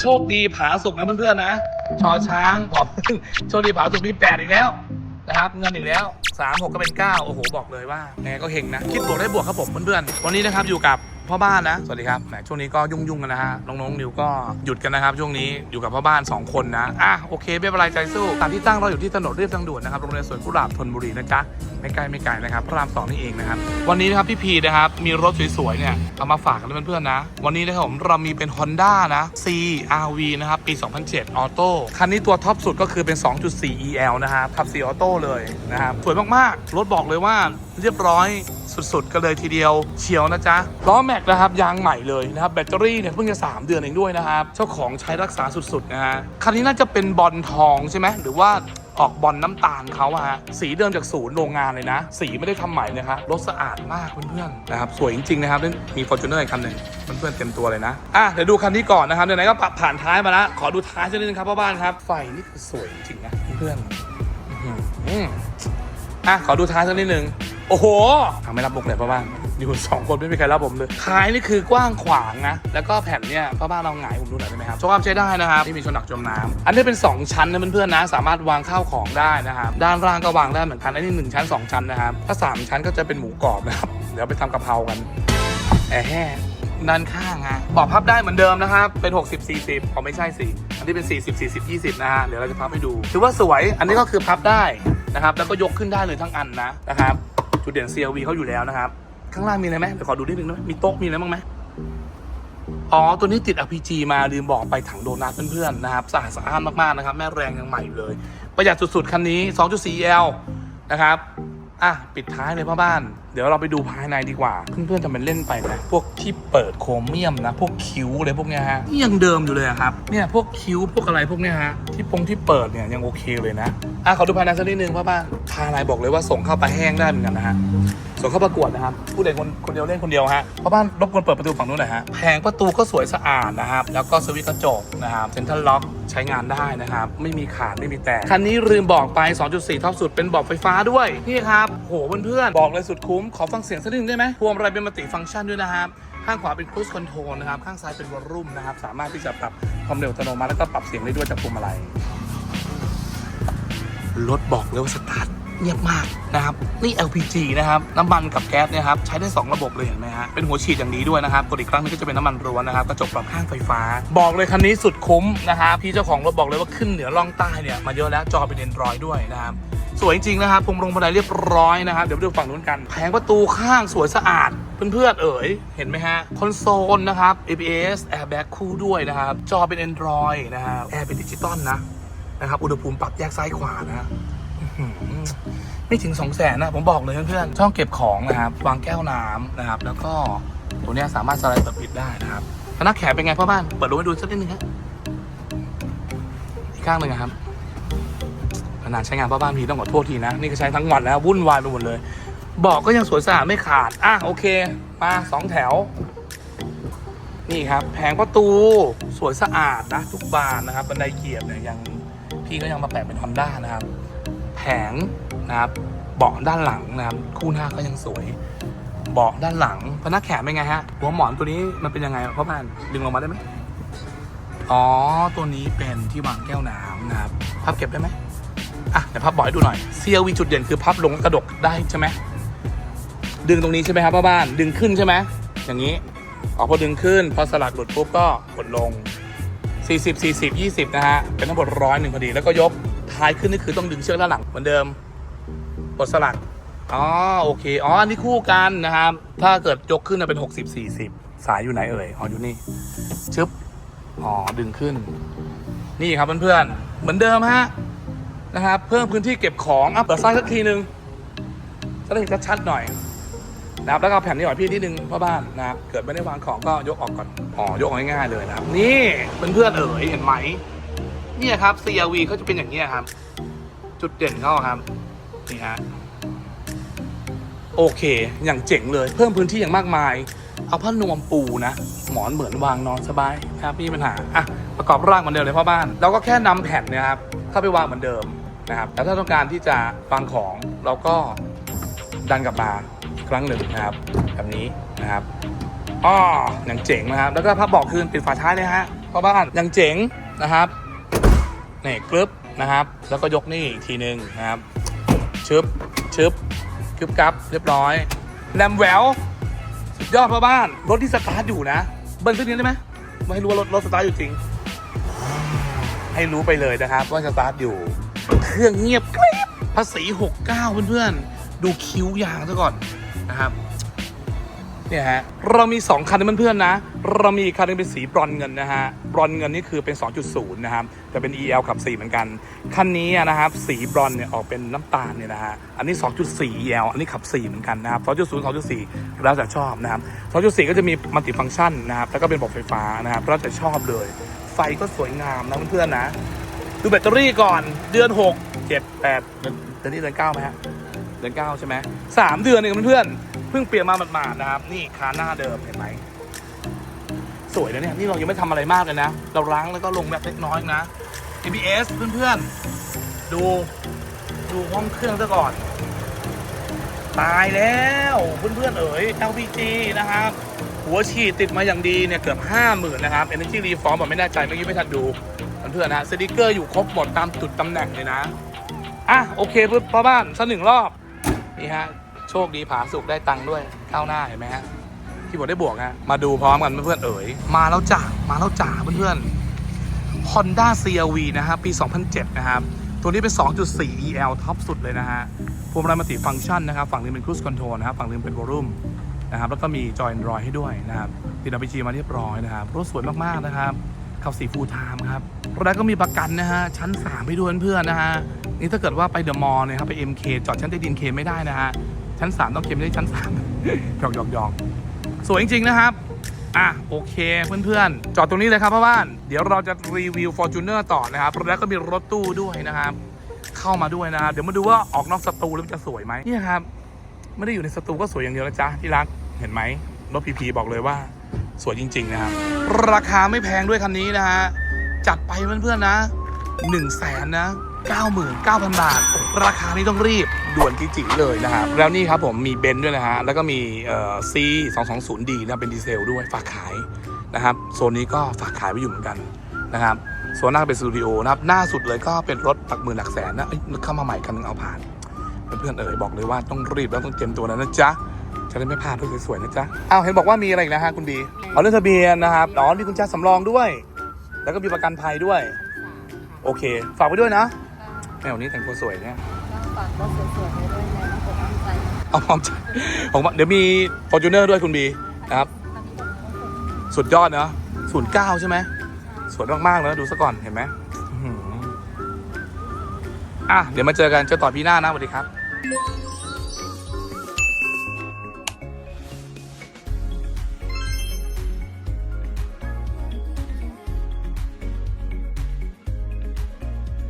โชคดีผาสุกนะเพื่อนๆนะชอช้างขอบโชคดีผาสุกมีแปดอีกแล้วนะครับเงินอีกแล้วสามหกก็เป็นเก้าโอ้โห บอกเลยว่าแหมก็เฮงนะ คิดบวกได้บวกครับผมเพื่อนๆ วันนี้นะครับอยู่กับ พ่อบ้านนะ สวัสดีครับแหมช่วงนี้ก็ยุ่งๆกันนะฮะ น้องๆนิวก็หยุดกันนะครับ ช่วงนี้อยู่กับพ่อบ้าน 2 คนนะ อะโอเคไม่เป็นไรใจสู้ตามที่ตั้งเราอยู่ที่ถนนเรียบทางด่วนนะครับ โรงเรียนสวนกุหลาบธนบุรีนะจ๊ะ ไม่ไกลไม่ไกลนะครับ พระรามสองนี่เองนะครับ วันนี้นะครับพี่พีนะครับ มีรถสวยๆเนี่ย เอามาฝากกันเพื่อนๆนะ วันนี้นะครับผมเรามีเป็น Honda นะ CRV นะครับ ปี 2007ออโต้คันนี้ตัวท็อปสุดก็คือเป็น 2.4 EL นะครับขับ4ออโต้เลยนะครับ สวยมากๆ รถบอกเลยว่าเรียบร้อย สุด ๆ กันเลยทีเดียวเชียวนะจ๊ะล้อแม็กนะครับยางใหม่เลยนะครับแบตเตอรี่เนี่ยเพิ่งจะ3เดือนเองด้วยนะครับเจ้าของใช้รักษาสุดๆนะฮะคันนี้น่าจะเป็นบอลทองใช่ไหมหรือว่าออกบอลน้ำตาลเขาอะฮะสีเดิมจากศูนย์โรงงานเลยนะ สีไม่ได้ทำใหม่นะครับรถสะอาดมากเพื่อนๆนะครับสวยจริงๆนะครับมีฟอร์จูเนอร์อีกคันหนึ่งเพื่อนๆเต็มตัวเลยนะอะเดี๋ยวดูคันนี้ก่อนนะครับเดี๋ยวไหนก็ปรับผ่านท้ายมาแล้วขอดูท้ายสักนิดนึงครับพ่อบ้านครับไฟนี่คือสวยจริงนะเพื่อนๆอือออะขอดูท้ายสักนิดนึง โอ้โหทำไม่รับมุกเลยพ่อบ้าน อยู่สองคนไม่มีใครรับผมเลยท้ายนี่คือกว้างขวางนะ แล้วก็แผ่นเนี่ยพ่อบ้านเราหงายผมดูหน่อยได้ไหมครับโชว์ความใช้ได้นะครับ ที่มีชนหนักจมน้ำอันนี้เป็น 2 ชั้นนะเพื่อนๆนะ สามารถวางข้าวของได้นะครับ ด้านล่างก็วางได้เหมือนกัน อันนี้หนึ่งชั้น 2 ชั้นนะครับ ถ้า 3 ชั้นก็จะเป็นหมูกรอบนะครับ เดี๋ยวไปทำกะเพรากันแอร์แห้ด้านข้างฮะเบอกพับได้เหมือนเดิมนะครับ เป็น 60 40อ๋อไม่ใช่สิ อันนี้เป็น 40 40 20 นะฮะ เดี๋ยวเราจะพับให้ดู ถือว่าสวย อันนี้ก็คือพับได้นะครับ แล้วก็ยกขึ้นได้เลยทั้งอันนะนะครับ จุดเด่น CLV เขาอยู่แล้วนะครับ ข้างล่างมีอะไรไหมเดี๋ยวขอดูนิดนึงนะมีโต๊ะมีอะไรบ้างไหมอ๋อ ตัวนี้ติด RPG มาลืมบอกไปถังโดนัทเพื่อนๆนะครับสะอาดสะอ้านมากๆนะครับ แม่แรงยังใหม่อยู่เลย ประหยัดสุดๆ คันนี้ 2.4L นะครับ อะปิดท้ายเลยพ่อบ้าน เดี๋ยวเราไปดูภายในดีกว่า เพื่อนๆจะเป็นเล่นไปนะพวกที่เปิดโครเมียมนะ พวกคิ้วอะไรพวกเนี้ยฮะนี่ยังเดิมอยู่เลยอะครับเนี่ยพวกคิ้วพวกอะไรพวกเนี้ยฮะที่ปงที่เปิดเนี่ยยังโอเคเลยนะอะขอดูภายในสักนิดนึงพ่อบ้านภายในบอกเลยว่าส่งเข้าไปแห้งได้เหมือนกันนะฮะ ส่งเข้าประกวดนะครับ ผู้เล่นคนคนเดียวเล่นคนเดียวฮะพ่อบ้านรบกวนเปิดประตูฝั่งนู้นหน่อยฮะแผงประตูก็สวยสะอาดนะครับ แล้วก็สวิตช์กระจกนะครับเซ็นทรัลล็อกใช้งานได้นะครับ ไม่มีขาดไม่มีแตกคันนี้ลืมบอกไป 2.4ท็อปสุดเป็นเบอกไฟฟ้าด้วยนี่ครับโหเพื่อนๆบอกเลยสุดคุ้มขอฟังเสียงสักนิดนึงได้ไหมพวงมาลัยเป็นมัลติฟังก์ชันด้วยนะครับข้างขวาเป็น cruise control นะครับ ข้างซ้ายเป็นวอลลุ่มนะครับ สามารถที่จะปรับความเร็วอัตโนมัติแล้วก็ปรับเสียงได้ด้วยจากพวงมาลัยรถบอกเลยว่าสตาร์ท เงียบมากนะครับนี่ LPG นะครับน้ำมันกับแก๊สเนี่ยครับใช้ได้ 2 ระบบเลยเห็นไหมฮะเป็นหัวฉีดอย่างนี้ด้วยนะครับกดอีกครั้งนึงก็จะเป็นน้ำมันร้วนนะครับกระจกปรับข้างไฟฟ้า บอกเลยคันนี้สุดคุ้มนะครับพี่เจ้าของรถบอกเลยว่าขึ้นเหนือล่องใต้เนี่ยมาเยอะแล้วจอเป็น Android ด้วยนะครับสวยจริงๆนะครับพรมลงบันไดเรียบร้อยนะครับ เดี๋ยวไปดูฝั่งนู้นกัน แผงประตูข้างสวยสะอาด เพื่อนๆเอ๋ย เห็นไหมฮะ คอนโซลนะครับ ABS airbag คู่ด้วยนะครับ จอเป็น Android นะครับแอร์เป็นดิจิตอลนะนะครับ อุณหภูมิปรับแยกซ้ายขวานะ ไม่ถึง2 0 0แสนนะผมบอกเลยเพื่อนๆช่องเก็บของนะครับ วางแก้วน้ำนะครับ แล้วก็ตัวนี้สามารถสไลด์เปิดปิดได้นะครับพนักแขนเป็นไงพ่อบ้านเปิดดูให้ดูสักนิดนึงครับอีกข้างหนึ่งครับขนาดใช้งานพ่อบ้านพีต้องขอโทษทีนะ นี่ก็ใช้ทั้งวันแล้ววุ่นวายไปหมดเลยบอกก็ยังสวยสะอาดไม่ขาด อะโอเค มาสองแถว นี่ครับแผงประตูสวยสะอาดนะ ทุกบานนะครับ บันไดเกียร์เนี่ยยังพี่ก็ยังมาแปะเป็นฮอนด้านะครับ งนะครับเบาะด้านหลังนะครับคู่หน้าก็ยังสวยเบาะด้านหลังพนักแขนเป็นไงฮะหัวหมอนตัวนี้มันเป็นยังไงพ่อบ้านดึงลงมาได้ไหมอ๋อตัวนี้เป็นที่วางแก้วน้ำนะครับพับเก็บได้ไหมอะเดี๋ยวพับบาะให้ดูหน่อย CLV จุดเด่นคือพับลงกระดกได้ใช่ไหมดึงตรงนี้ใช่ไหมครับพ่อบ้านดึงขึ้นใช่ไหมอย่างนี้ออกพอดึงขึ้น พอสลักหลุดปุ๊บก็กดลง 40 40 20 นะฮะเป็นทั้งหมดร้อยหนึ่งพอดีแล้วก็ยก ท้ายขึ้นนี่คือต้องดึงเชือกด้านหลังเหมือนเดิมกดสลักอ๋อโอเคอ๋ออันนี้คู่กันนะครับ ถ้าเกิดยกขึ้นจะเป็น60 40สายอยู่ไหนเอ่ยอ๋ออยู่นี่ชึบอ๋อดึงขึ้น นี่ครับเพื่อนๆเหมือนเดิมฮะนะครับเพิ่มพื้นที่เก็บของอะเปิดไส้สักทีนึงจะได้เห็นชัดๆหน่อยนะครับแล้วก็แผ่นนี้ออกพี่นิดนึงพ่อบ้านนะครับเกิดไม่ได้วางของก็ยกออกก่อนอ๋อยกออกง่ายๆเลยนะครับ นี่เพื่อนๆเอ๋ยเห็นไหม เนี่ยครับ CRV เขาจะเป็นอย่างนี้ครับ จุดเด่นเขาครับนี่ฮะโอเค อย่างเจ๋งเลย เพิ่มพื้นที่อย่างมากมาย เอาผ้านวมปูนะ หมอนเหมือนวางนอนสบายนะครับไม่มีปัญหาอะประกอบร่างเหมือนเดิมเลยพ่อบ้าน เราก็แค่นำแผ่นเนยครับเข้าไปวางเหมือนเดิมนะครับแล้วถ้าต้องการที่จะวางของเราก็ดันกลับมาครั้งหนึ่งนะครับ แบบนี้นะครับอ๋ออย่างเจ๋งนะครับ แล้วก็พับบอกคืนปิดฝาท้ายเลยฮะพ่อบ้านอย่างเจ๋งนะครับ นี่กรึบนะครับ แล้วก็ยกนี่อีกทีหนึ่งนะครับชึบชึบกึบกับเรียบร้อยแลมแววสุดยอดพ่อบ้าน รถที่สตาร์ทอยู่นะ เบิ้ลสักนิดได้ไหมไม่ให้รู้ว่ารถรถสตาร์ทอยู่จริง ให้รู้ไปเลยนะครับว่าสตาร์ทอยู่ เครื่องเงียบกริบภาษี69เพื่อนๆดูคิ้วยางซะก่อนนะครับ เนี่ยฮะเรามี 2 คันนะเพื่อนๆนะ เรามีอีกคันหนึงเป็นสีบรอนเงินนะฮะบรอนเงินนี่คือเป็น 2.0 นะครับแต่เป็น EL ขับ 4 เหมือนกัน คันนี้นะครับสีบรอนเนี่ยออกเป็นน้ำตาลเนี่ยนะฮะอันนี้ 2.4 EL อันนี้ขับ 4 เหมือนกันนะครับ 2.0 2.4 แล้วแต่ชอบนะครับ 2.4 ก็จะมีมัลติฟังก์ชันนะครับแล้วก็เป็นระบบไฟฟ้านะครับแล้วแต่ชอบเลย ไฟก็สวยงามนะเพื่อนๆนะดูแบตเตอรี่ก่อนเดือน 6 7 8เดือนเดือนนี้เดือน9ไหมฮะเดือนเก้าใช่ไหมสามเดือนเองเพื่อนๆ พิ่งเปลี่ยนมาหมาดๆนะครับ นี่คาหน้าเดิมเห็นไหมสวยนะเนี่ยนี่เรายังไม่ทำอะไรมากเลยนะ เราล้างแล้วก็ลงแบบเล็กน้อยนะ ABS เพื่อนๆ ดูดูห้องเครื่องซะก่อน ตายแล้วเพื่อนๆเอ๋ย LPG นะครับ หัวฉีดติดมาอย่างดีเนี่ยเกือบห้าหมื่นนะครับ Energy Reform ผมไม่แน่ใจเมื่อกี้ไม่ทันดูเพื่อนๆนะสติกเกอร์อยู่ครบหมดตามจุดตำแหน่งเลยนะ อะ โอเคเพื่อนพ่อบ้านสักหนึ่งรอบ นี่ฮะ ชคดีผาสุกได้ตังค์ด้วยข้าวหน้าเห็นไหมฮะที่บอกได้บวกฮะมาดูพร้อมกันเพื่อนๆเอ๋ยมาแล้วจ้ามาแล้วจ้าเพื่อนๆ Honda CRV นะฮะปี 2007 นะครับ ตัวนี้เป็น 2.4 EL ท็อปสุดเลยนะฮะพวงมาลัยมัลติฟังก์ชันนะครับ ฝั่งหนึงเป็น Cruise Control นะครับฝั่งหนึงเป็น Volume นะครับแล้วก็มีจอย Android ให้ด้วยนะครับติด RPG มาเรียบร้อยนะครับรถสวยมากๆนะครับขับสีฟูลไทม์ครับรถแรกก็มีประกันนะฮะชั้น3ให้ด้วยเพื่อนๆนะฮะนี่ถ้าเกิดว่าไปเดอะมอลล์เนี่ยครับไป MK จอดชั้นใต้ดินเคไม่ได้นะฮะ ชั้น 3 ต้องเคไม่ได้ชั้น3หยอกหยอกหยอกสวยจริง ๆ นะครับ อะ โอเคเพื่อนๆ จอดตรงนี้เลยครับพ่อบ้าน เดี๋ยวเราจะรีวิว Fortuner ต่อนะครับรถแรกก็มีรถตู้ด้วยนะครับ เข้ามาด้วยนะครับ เดี๋ยวมาดูว่าออกนอกสตูแล้วจะสวยไหมนี่ครับ ไม่ได้อยู่ในสตูก็สวยอย่างเดียวนะจ๊ะที่รัก เห็นไหมรถพีพีบอกเลยว่า สวยจริง ๆ นะครับ ราคาไม่แพงด้วยคันนี้นะฮะ จัดไปเพื่อนๆนะ1นึ่งแสนนะ 99,000 บาท ราคานี้ต้องรีบ ด่วนกิจิเลยนะครับ แล้วนี่ครับผมมีเบนซ์ด้วยนะฮะ แล้วก็มีเอ่อ C 2 2 0 D นะเป็นดีเซลด้วยฝากขายนะครับ โซนนี้ก็ฝากขายไว้อยู่เหมือนกันนะครับโซนหน้าเป็นสตูดิโอนะครับ หน้าสุดเลยก็เป็นรถตักหมื่นหลักแสนนะเอ้ยเข้ามาใหม่คันนึงเอาผ่านเพื่อนๆเอ๋ยบอกเลยว่าต้องรีบแล้วต้องเตรียมตัวแล้วนะจ๊ะจะได้ไม่พลาดรูปสวยๆนะจ๊ะ อ้าวเห็นบอกว่ามีอะไรอีกนะฮะคุณบีเอาเรื่องทะเบียนนะครับอ๋อมีกุญแจสำรองด้วย แล้วก็มีประกันภัยด้วย โอเค ฝากไว้ด้วยนะแมวนี้แต่งตัวสวยเนี่ยต้องฝากรถสวยๆไว้ด้วยนะต้องกดตั้งใจเอาพร้อมใจของเดี๋ยวมี f o r t u n e r ด้วยคุณบีนะครับ ตอนนี้ต้องต้องสุดยอดเนาะศูนย์เก้าใช่ไหมสวยมากๆเลยดูซะก่อนเห็นไหมอื้อหืออะเดี๋ยวมาเจอกันเจอต่อพี่หน้านะสวัสดีครับ